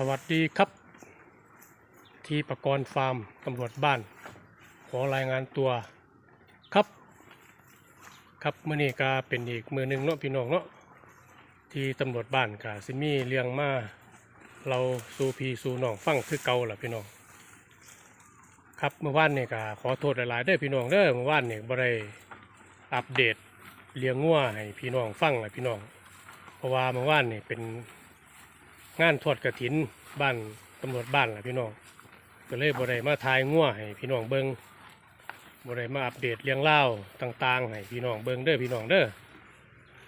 สวัสดีครับ ทีประกรณ์ฟาร์มตำรวจบ้าน ขอรายงานตัวครับ ครับเมื่อนี้ก็เป็นอีกมือหนึ่งเนาะพี่น้องเนาะที่ตำรวจบ้านกาซิมี่เลี้ยงมาเราสูพีสูน้องฟังคือเก่าล่ะพี่น้องครับเมื่อวานนี่ก็ขอโทษหลายๆเด้อพี่น้องเด้อเมื่อวานนี่บ่ได้อัปเดตเลี้ยงงัวให้พี่น้องฟังล่ะพี่น้อง เพราะว่าเมื่อวานนี่เป็น งานทอดกระถินบ้านตำรวจบ้านล่ะพี่น้องก็เลยบ่ได้มาทายงัวให้พี่น้องเบิงบ่ได้มาอัปเดตเรื่องเล่าต่างๆให้พี่น้องเบิงเด้อพี่น้องเด้อ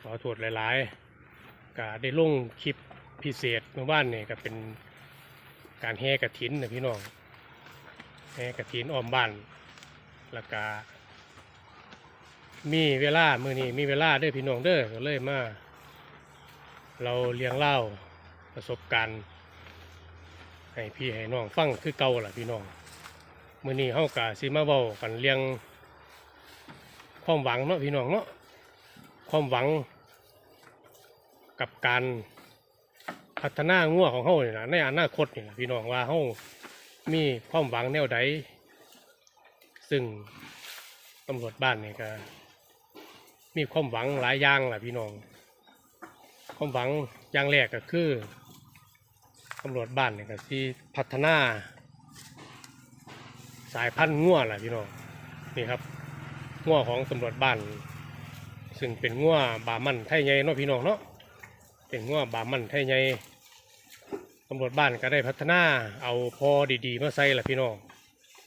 ขอโทษหลายๆก็ได้ลงคลิปพิเศษเมื่อวานนี่ก็เป็นการแห่กระถินนะพี่น้องแห่กระถินอ้อมบ้านแล้วก็มีเวลามื้อนี้มีเวลาเด้อพี่น้องเด้อก็เลยมา เราเลี้ยงเล่า ประสบการณ์ ให้พี่ให้น้องฟังคือเก่าล่ะพี่น้องมื้อนี้เฮากะสิมาเว้ากันเรื่องความหวังเนาะพี่น้องเนาะความหวังกับการพัฒนางัวของเฮานี่ล่ะในอนาคตเนี่ล่ะพี่น้องว่าเฮามีความหวังแนวใดซึ่งตำรวจบ้านนี่ก็มีความหวังหลายอย่างแหละพี่น้อง ความหวังอย่างแรกก็คือ ตำรวจบ้านเนี่ยก็ที่พัฒนา สายพันธุ์ง่วแหละพี่น้องนี่ครับง่วของตำรวจบ้าน ซึ่งเป็นง่วบามันไทยใหญ่เนาะพี่น้องเนาะเป็นง่วบามันไทยใหญ่ตำรวจบ้านก็ได้พัฒนาเอาพอดีๆมาใส่ละพี่น้อง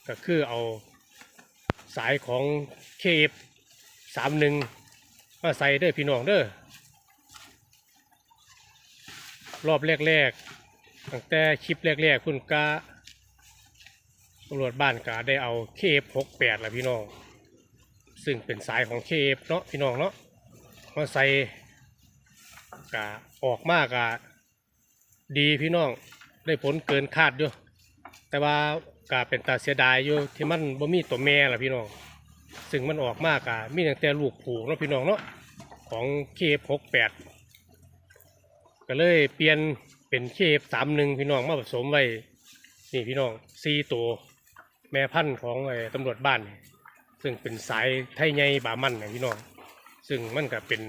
ก็คือเอาสายของเคฟสามหนึ่งมาใส่เด้อพี่น้องเด้อรอบแรกๆ ตั้งแต่คลิปแรกๆคุณกาตำรวจบ้านกาได้เอาเคฟหกแปดละพี่น้อง ซึ่งเป็นสายของเคฟเนาะพี่น้องเนาะมาใส่กาออกมากกาดีพี่น้องได้ผลเกินคาดอยู่แต่ว่ากาเป็นตาเสียดายอยู่ที่มันบ่มีตัวแม่ละพี่น้อง ซึ่งมันออกมากกามีตั้งแต่ลูกผูกเนาะพี่น้องเนาะของเคฟหกแปดก็เลยเปลี่ยน เป็นเคฟสามหนึ่งพี่น้องมาผสมไว้ นี่พี่น้องสี่ตัวแม่พันธุ์ของไอ้ตำรวจบ้าน ซึ่งเป็นสายไทยใหญ่บามันนะพี่น้อง ซึ่งมันก็เป็น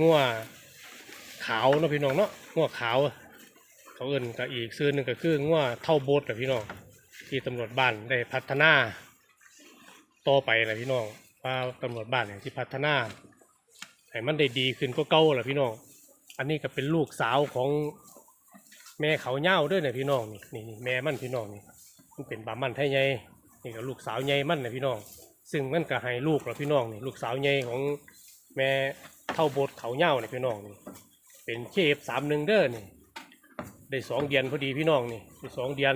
งัวขาวเนาะพี่น้องเนาะงัวขาว เขาเอิ้นก็อีกซื้อหนึ่งก็คืองัวเท่าโบสนะพี่น้อง ที่ตำรวจบ้านได้พัฒนาต่อไปนะพี่น้องว่าตำรวจบ้านเนี่ยที่พัฒนาให้มันได้ดีขึ้นก็เก่าแหละพี่น้อง อันนี้ก็เป็นลูกสาวของแม่เขาเง่าด้วยเนี่ยพี่น้องนี่นี่นี่แม่มันพี่น้องนี่มันเป็นบามันไทยใหญ่นี่ก็ลูกสาวใหญ่มันเนี่ยพี่น้อง ซึ่งมันก็ให้ลูกเราพี่น้องนี่ลูกสาวใหญ่ของแม่เท่าโบดเขาเง่าเนี่ยพี่น้องนี่เป็นเคฟสามหนึ่งเด้อนี่ได้สองเดือนพอดีพี่น้องนี่ได้สองเดือน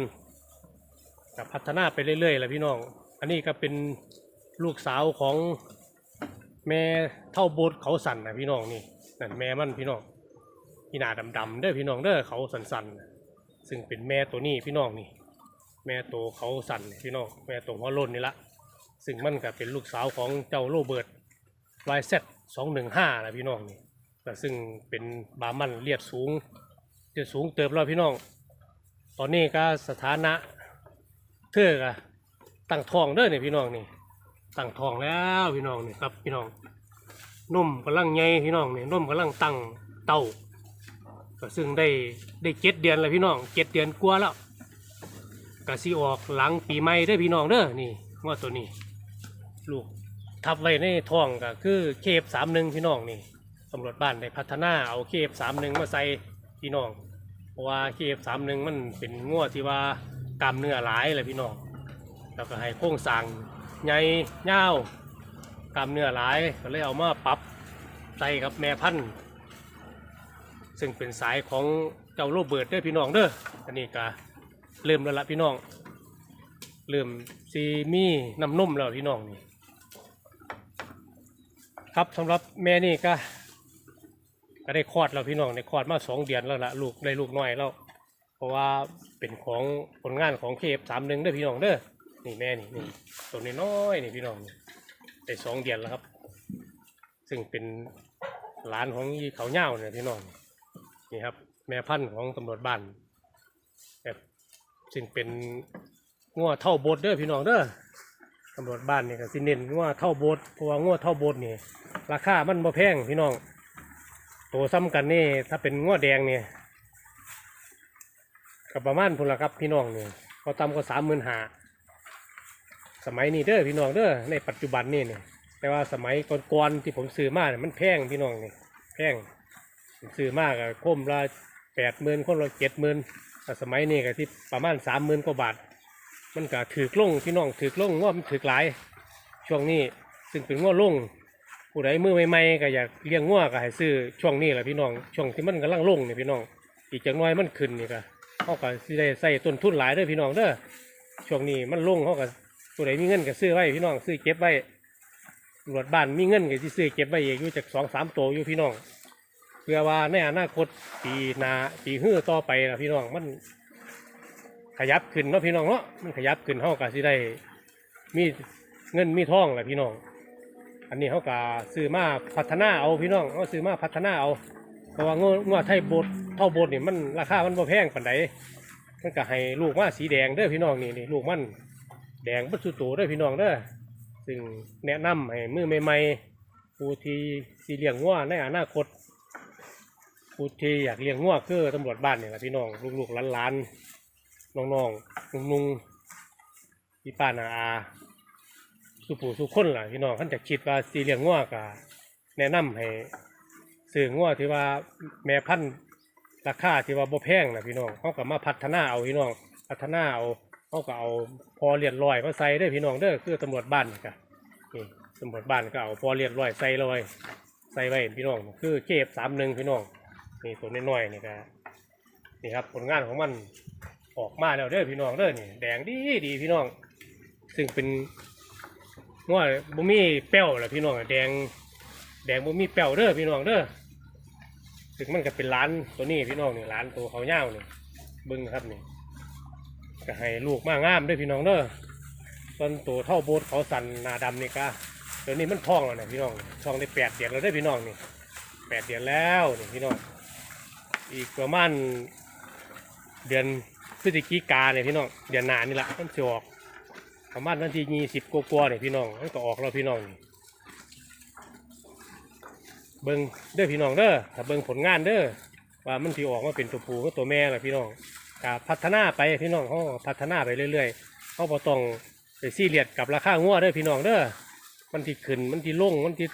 กับพัฒนาไปเรื่อยๆแหละพี่น้อง อันนี้ก็เป็นลูกสาวของแม่เท่าโบดเขาสั่นนะพี่น้องนี่นั่นแม่มันพี่น้อง พี่นาดำๆเด้อพี่น้องเด้อเขาสันๆน่ะซึ่งเป็นแม่ตัวนี้พี่น้องนี่ แม่ตัวเขาสันพี่น้องแม่ตัวหัวล้นนี่ละซึ่งมันก็เป็นลูกสาวของเจ้าโรเบิร์ตวายเซตสองหนึ่งห้านะพี่น้องนี่แต่ซึ่งเป็นบามันเลียดสูงเลียดสูงเติบแล้วพี่น้อง ตอนนี้ก็สถานะเธอก็ตั้งทองเด้อเนี่ยพี่น้องนี่ตั้งทองแล้วพี่น้องนี่ครับพี่น้องนุ่มกำลังใหญ่พี่น้องนี่นุ่มกำลังตั้งเต้า ก็ซึ่งได้ได้เจ็ดเดือนแล้วพี่น้องเจ็ดเดือนกว่าแล้วก็สิออกหลังปีใหม่เด้พี่น้องเด้อนี่ว่าตัวนี้ ลูกทับไว้ในท้องก็คือเคฟสามหนึ่งพี่น้องนี่ตำรวจบ้านได้พัฒนาเอาเคฟสามหนึ่งมาใส่พี่น้องเพราะว่าเคฟสามหนึ่งมันเป็นงวดที่ว่ากล้ามเนื้อหลายเลยพี่น้องแล้วก็ให้โครงสร้างใหญ่ยาวกล้ามเนื้อหลายก็เลยเอามาปรับใส่กับแม่พันธุ์ ซึ่งเป็นสายของเจ้าโรเบิร์ตเด้อพี่น้องเด้ออันนี้ก็เริ่มแล้วละพี่น้องเริ่มซีมีน้ำนมแล้วพี่น้องนี่ครับสำหรับแม่นี่ก็ก็ได้คลอดแล้วพี่น้องได้คลอดมาสองเดือนแล้วละลูกได้ลูกน้อยแล้ว เพราะว่าเป็นของผลงานของเคฟสามหนึ่งเด้อพี่น้องเด้อนี่แม่นี่นี่ตัวนี้น้อยนี่พี่น้องนี่ได้สองเดือนแล้วครับ ซึ่งเป็นหลานของยีเขาเง่าเนี่ยพี่น้อง นี่ครับ แม่พันธุ์ของตำรวจบ้านแบบซึ่งเป็นงัวเท่าโบดเด้อพี่น้องเด้อตำรวจบ้านนี่ก็สิเน้นงัวเท่าโบดเพราะว่างัวเท่าโบดนี่ ราคามันบ่แพงพี่น้องตัวซ้ำกันนี่ถ้าเป็นงัวแดงนี่ก็ประมาณพุ่นละครับพี่น้องนี่พอต่ำก็สามหมื่นหาสมัยนี้เด้อพี่น้องเด้อในปัจจุบันนี่เนี่ยแต่ว่าสมัยก่อนๆที่ผมซื้อมาเนี่ยมันแพงพี่น้องนี่แพง ซื้อมากอะคมละแปดหมื่นคนละเจ็ดหมื่นแต่สมัยนี้ก็ที่ประมาณสามหมื่นกว่าบาท มันก็ถือกลงพี่น้องถือกลงว่ามันถือกหลาย ช่วงนี้ซึ่งเป็นง้อลงผู้ใดมือใหม่ๆก็อยากเลี้ยงง้อก็ให้ซื้อช่วงนี้แหละพี่น้อง ช่วงที่มันกำลังลงเนี่ยพี่น้อง อีกจักน้อยมันขึ้นนี่ก็เขาก็สิได้ใส่ต้นทุนหลายเด้อพี่น้องเด้อช่วงนี้มันลงเขาก็ผู้ใดมีเงินก็ซื้อไว้พี่น้องซื้อเก็บไว้ตรวจบ้านมีเงินก็สิซื้อเก็บไว้เองอยู่จากสองสามโตอยู่พี่น้อง เพื่อว่าในอนาคตปีหนาปีฮื้อต่อไปนะพี่น้องมันขยับขึ้นเนาะพี่น้องเนาะมันขยับขึ้นเฮาก็สิได้มีเงินมีทองแหละพี่น้อง อันนี้เฮาก็ซื้อมาพัฒนาเอาพี่น้องเฮาซื้อมาพัฒนาเอา เพราะว่างวงวไทยบดเท่าบดนี่มันราคามันบ่แพงปานใดมันก็ให้ลูกมาสีแดงเด้อพี่น้องนี่นี่ลูกมันแดงบัดสุโตเด้อพี่น้องเด้อซึ่งแนะนำให้มือใหม่ๆผู้ที่สิเลี้ยงงัวในอนาคต ผู้ที่อยากเลี้ยงงัวคือตำรวจบ้านเนี่ยแหละพี่น้องลูกๆหลานๆน้องๆนุ่งๆพี่ป้านาอาสุผู้สุคนล่ะพี่น้องท่านจะคิดว่าสีเลี้ยงงัวก็แนะนำให้ซื้องัวที่ว่าแม่พันธุ์ราคาที่ว่าบ่แพงนะพี่น้องเขาก็มาพัฒนาเอาพี่น้อง พัฒนาเอาเขาก็เอาพอเลียดลอยมาใส่ได้พี่น้องเด้อคือตำรวจบ้านก็นี่ตำรวจบ้านก็เอาพอเลียดลอยใส่ลอยใส่ไว้พี่น้อง คือเก็บสามหนึ่งพี่น้อง นี่ตัวน้อยๆนี่ก็นี่ครับผลงานของมันออกมาแล้วเด้อพี่น้องเด้อนี่แดงดีดีพี่น้อง ซึ่งเป็นง้อบ่มีแป้วแหละพี่น้องแดง แดงบ่มีแป้วเด้อพี่น้องเด้อซึ่งมันก็เป็นร้านตัวนี้พี่น้องนี่ร้านตัวเขาเง่านี่เบิ้งครับนี่ก็ให้ลูกมางามเด้อพี่น้องเด้อส่วนตัวเท่าโบสเขาสันนาดำนี่ก็เดี๋ยวนี้มันท้องแล้วนะพี่น้องท้องได้แปดเดือนแล้วเด้อพี่น้องนี่แปดเดือนแล้วนี่พี่น้อง อีกประมาณเดือนพฤศจิกาเนี่ยพี่น้องเดือนหน้านี่แหละมันจะออกประมาณวันที่ยี่สิบกว่าๆเนี่ยพี่น้องมันก็ออกแล้วพี่น้องเบิ้งเด้อพี่น้องเด้อถ้าเบิ้งผลงานเด้อว่ามันที่ออกมาเป็นตัวผู้กับตัวแม่แหละพี่น้องกพัฒนาไปพี่น้องเขาพัฒนาไปเรื่อยๆเขาบ่ต้องไปซี่เรียสกับราคางัวเด้อพี่น้องเด้อมันที่ขึ้นมันที่ลงมันที่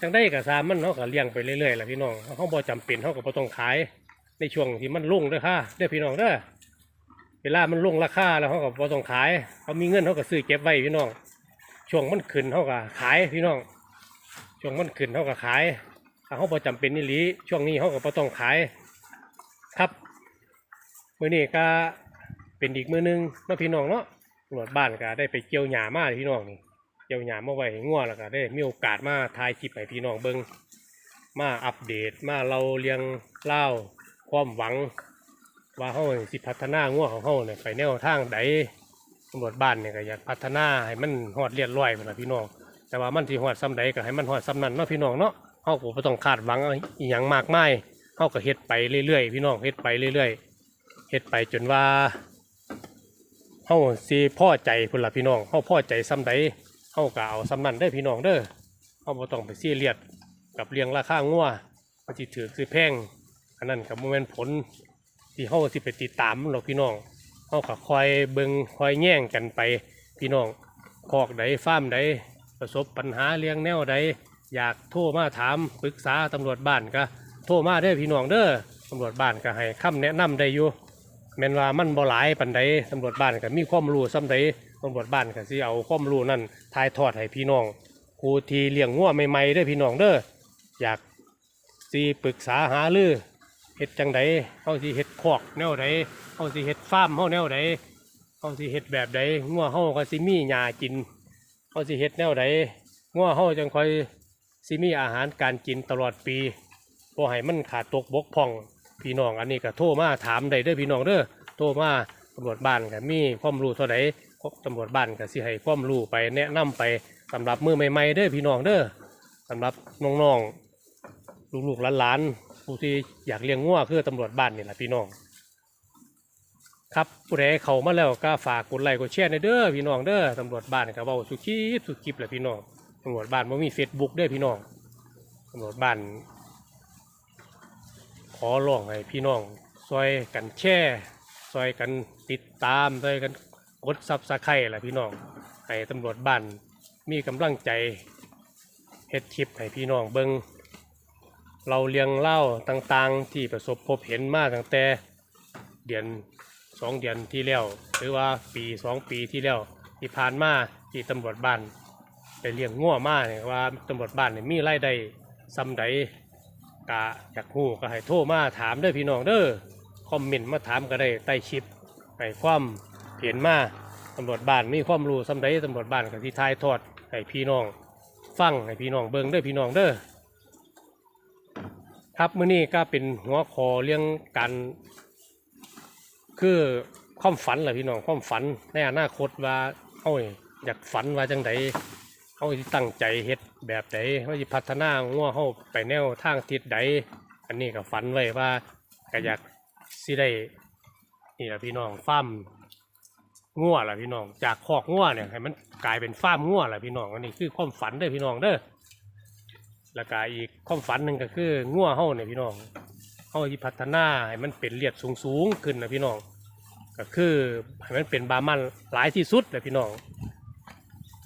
จังได้กับสามมันเขาก็เลี้ยงไปเรื่อยๆแหละพี่น้องเขาบ่จำเป็นเขาก็บ่ต้องขาย ในช่วงที่มันลงด้อค่ะเด้อพี่น้องเด้อเวลามันลงราคาแล้วเขาก็บ่ต้องขายเขามีเงินเขาก็ซื้อเก็บไว้พี่น้องช่วงมันขึ้นเขาก็ขายพี่น้องช่วงมันขึ้นเขาก็ขายถ้าเขาบ่จำเป็นนี่หลีช่วงนี้เขาก็บ่ต้องขายครับมื้อนี้ก็เป็นอีกมื้อหนึงเนาะพี่น้องเนาะตรวจบ้านก็ได้ไปเกี่ยวหญ้ามาพี่น้องนี่ เกี่ยวหยามมาไว้ให้งัวแล้วก็ได้มีโอกาสมาถ่ายคลิปให้พี่น้องเบิงมาอัปเดตมาเราเรียงเล่าความหวัง ว่าเขาสิพัฒนางัวของเขาเนี่ยไปแนวทางใดตำรวจบ้านเนี่ยก็อยากพัฒนาให้มันฮอดเรียบร้อยพุ่นล่ะพี่น้อง แต่ว่ามันที่ฮอดซ้ำใดก็ให้มันฮอดซ้ำนั้นเนาะพี่น้องเนาะเขาก็บ่ต้องคาดหวังอีหยังมากมายเขาก็เฮ็ดไปเรื่อยๆพี่น้องเฮ็ดไปเรื่อยๆเฮ็ดไปจนว่าเฮาสิพอใจพุ่นล่ะพี่น้องเฮาพอใจซ้ำใด เขาก็เอาสำนันได้พี่น้องเด้อเขาบ่ต้องไปซีเรียสกับเรียงราคางัวมันสิถือคือแพงอันนั้นกับโมเมนต์ผลที่เขาสิไปติดตามมันหรอกพี่น้องเขาก็คอยเบิงคอยแย่งกันไปพี่น้องคอกใดฟ้ามใดประสบปัญหาเลี้ยงแนวใดอยากโทรมาถามปรึกษาตำรวจบ้านก็โทรมาได้พี่น้องเด้อตำรวจบ้านก็ให้คำแนะนำได้อยู่แม่นว่ามันบ่หลายปันใดตำรวจบ้านก็มีความรู้ซ้ำใด ตำรวจบ้านก็สิเอาความรู้นั่นถ่ายทอดให้พี่น้องครูที่เลี้ยงงัวใหม่ๆเด้อพี่น้องเด้ออยากสิปรึกษาหารือเฮ็ดจังใดเฮาสิเฮ็ดคอกแนวใดเฮาสิเฮ็ดฟาร์มเฮาแนวใดเฮาสิเฮ็ดแบบใดงัวเฮาก็สิมีหญ้ากินเฮาสิเฮ็ดแนวใดงัวเฮาจังค่อยสิมีอาหารการกินตลอดปีบ่ให้มันขาดตกบกพร่องพี่น้องอันนี้ก็โทรมาถามได้เด้อพี่น้องเด้อโทรมาตำรวจบ้านก็มีความรู้เท่าใด ตำรวจบ้านก็สิให้ความรู้ไปแนะนำไปสำหรับมือใหม่ๆเด้อพี่น้องเด้อสำหรับน้องๆลูกๆหลานๆผู้ที่อยากเลี้ยงงัวคือตำรวจบ้านนี่แหละพี่น้อง ครับผู้ใดเข้ามาแล้วก็ฝากกดไลค์กดแชร์ในเด้อพี่น้องเด้อตำรวจบ้านก็เว้าสุคลิปสุคลิปแหละพี่น้องตำรวจบ้านบ่มี Facebook เด้อพี่น้องตำรวจบ้านขอร้องให้พี่น้องซอยกันแชร์ซอยกันติดตามซอยกัน กดซับสไครต์แหละพี่น้องให้ตำรวจบ้านมีกำลังใจเฮ็ดคลิปให้พี่น้องเบิงเราเรียงเล่าต่างๆ ที่ประสบพบเห็นมาตั้งแต่เดือนสองเดือนที่แล้วหรือว่าปีสองปีที่แล้วที่ผ่านมาที่ตำรวจบ้านไปเลี้ยงง่วมาเนี่ยว่าตำรวจบ้านเนี่ยมีรายได้ซ้ำใดกะอยากฮู้ก็ให้โทรมาถามเด้อพี่น้องเด้อคอมเมนต์มาถามก็ได้ใต้คลิปให้ความ เห็นมาตำรวจบ้านมีความรู้สำใดตำรวจบ้านก็ที่ทายทอดให้พี่น้อง ฟังให้พี่น้องเบิ่งเด้อพี่น้องเด้อครับมื้อนี้ก็เป็นหัวคอเรื่องการคือความฝันแหละพี่น้องความฝันในอนาคตว่าเอ้ยอยากฝันว่าจังไดเขาสิตั้งใจเฮ็ดแบบใดเขาสิพัฒนางัวเขาไปแนวทางทิศใดอันนี้ก็ฝันไว้ว่าก็อยากสิได้นี่แหละพี่น้องฟาร์ม งัวล่ะพี่น้อง จากคอกงัวเนี่ยให้มันกลายเป็นฟาร์มงัวล่ะพี่น้องอันนี้คือความฝันเด้อพี่น้องเด้อแล้วก็อีกความฝันหนึ่งก็คืองัวเฮาเนี่ยพี่น้องเฮาสิพัฒนาให้มันเป็นเลียดสูงๆขึ้นนะพี่น้อง ก็คือให้มันเป็นบามันหลายที่สุดเลยพี่น้อง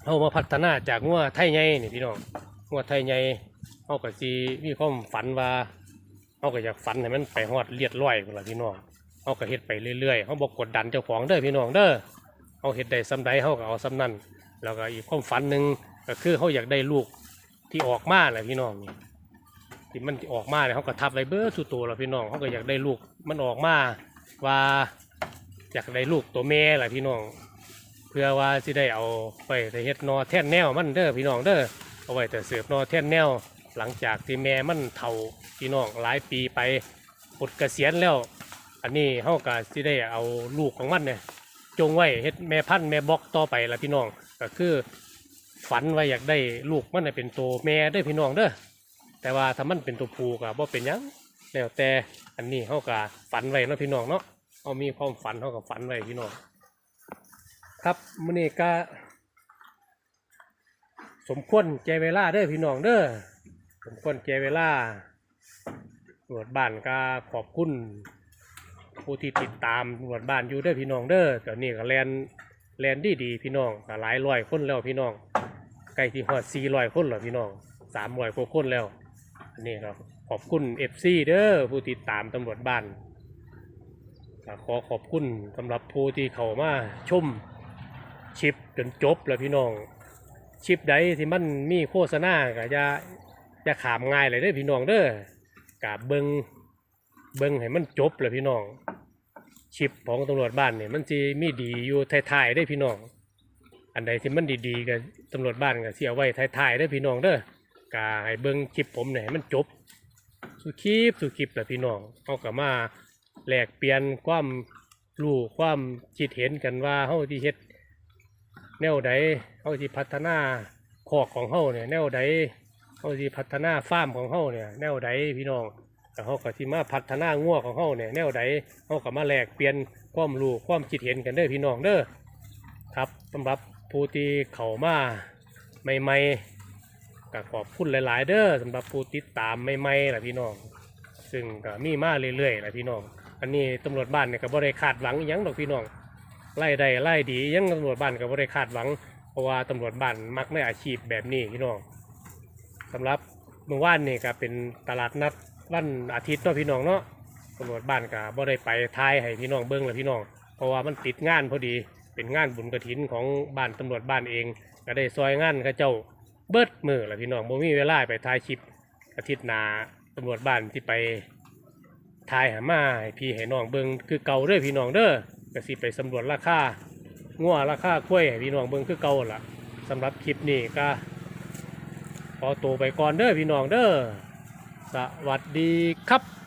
เอามาพัฒนาจากงัวไทยใหญ่นี่พี่น้องงัวไทยใหญ่เอาก็สิมีความฝันว่าเอาก็อยากฝันให้มันไปฮอดเลียดร้อยพุ่นล่ะพี่น้องเอาก็เฮ็ดไปเรื่อยๆ เขาบอกกดดันเจ้าของเด้อพี่น้องเด้อ เอาเฮ็ดได้ซ้ำใดเขาก็เอาซ้ำนั้นแล้วก็อีกความฝันหนึ่งก็คือเขาอยากได้ลูกที่ออกมาแหละพี่น้องนี่ที่มันออกมาเนี่ยเขาก็ทับไว้เบอร์สุดตัวแล้วพี่น้องเขาก็อยากได้ลูกมันออกมาว่าอยากได้ลูกตัวแม่แหละพี่น้อง เพื่อว่าสิได้เอาไปแต่เฮ็ดนอแท่นแนวมันเด้อพี่น้องเด้อเอาไว้แต่เสือบนอแท่นแนว หลังจากที่แม่มันเฒ่าพี่น้องหลายปีไปปลดเกษียณแล้ว อันนี้เฮาก็สิได้เอาลูกของมันเนี่ย จงไว้เฮ็ดแม่พันธุ์แม่บอกต่อไปละพี่น้อง ก็คือฝันไว่าอยากได้ลูกมันเป็นตัวแม่เด้พี่น้องเด้อแต่ว่าถ้ามันเป็นตัวผู้ก็บ่เป็นยังแล้วแต่อันนี้เฮาก็ฝันไว้เนาะพี่น้องเนาะเอามีความฝันเฮาก็ฝันไว้พี่น้องครับมื้อนี้ก็สมควรแก่เวลาเด้อพี่น้องเด้อสมควรแก่เวลาตรวจบ้านก็ขอบคุณ ผู้ที่ติดตามตำรวจบ้านอยู่เด้อพี่น้องเด้อตอนนี้ก็แลนแลนดีดีๆพี่น้องก็หลายร้อยคนแล้วพี่น้องใกล้ที่ฮอด400คนแล้วพี่น้อง300กว่าคนแล้วอันนี้ก็ขอบคุณ FC เด้อผู้ติดตามตำรวจบ้านก็ขอขอบคุณสำหรับผู้ที่เข้ามาชมชิปจนจบแล้วพี่น้อง ชิปใดที่มันมีโฆษณาก็จะจะขามง่ายเลยเด้อพี่น้องเด้อกาเบิง เบิงให้มันจบเลยพี่น้องชิปของตำรวจบ้านเนี่ยมันจะมีดีอยู่ท้ายๆได้พี่น้อง อันใดที่มันดีๆกับตำรวจบ้านก็เสียไว้ท้ายๆได้พี่น้องเด้อกาให้เบิงคลิปผมเนี่ยให้มันจบสุคลิปสุคลิปแหละพี่น้องเอากลับมาแลกเปลี่ยนความรู้ความคิดเห็นกันว่าเฮาที่เฮ็ดแนวใดเฮาที่พัฒนาคอกของเฮาเนี่ยแนวใดเฮาที่พัฒนาฟาร์มของเฮาเนี่ยแนวใดพี่น้อง เฮาก็สิมาพัฒนางัวของเฮาเนี่ยแนวใดเฮาก็มาแลกเปลี่ยนความรู้ความคิดเห็นกันเด้อพี่น้องเด้อครับสำหรับผู้ที่เข้ามาใหม่ๆก็ขอบคุณหลาย ๆ เด้อสำหรับผู้ติดตามใหม่ๆล่ะพี่น้อง ซึ่งก็มีมาเรื่อยๆล่ะพี่น้อง อันนี้ตำรวจบ้านเนี่ยก็บ่ได้คาดหวังอิหยังดอกพี่น้องไล่ได้ไล่ดียังตำรวจบ้านก็บ่ได้คาดหวังเพราะว่าตำรวจบ้านมักในอาชีพแบบนี้พี่น้องสำหรับเมื่อวานนี่ก็เป็นตลาดนัด วันอาทิตย์เนาะพี่น้องเนาะตำรวจบ้านก็บ่ได้ไปทายให้พี่น้องเบิ่งล่ะพี่น้อง เพราะว่ามันติดงานพอดี เป็นงานบุญกระถินของบ้านตำรวจบ้านเอง ก็ได้ซอยงานเขาเจ้าเบิดมือละพี่น้องบ่มีเวลาไปถ่ายคลิปอาทิตย์หน้าตำรวจบ้านที่ไปถ่ายหามาให้พี่ให้น้องเบิ่งคือเก่าเด้อพี่น้องเด้อก็สิไปสำรวจราคางัวราคากล้วยให้พี่น้องเบิ่งคือเก่าล่ะสำหรับคลิปนี้ก็ขอตัวไปก่อนเด้อพี่น้องเด้อ สวัสดีครับ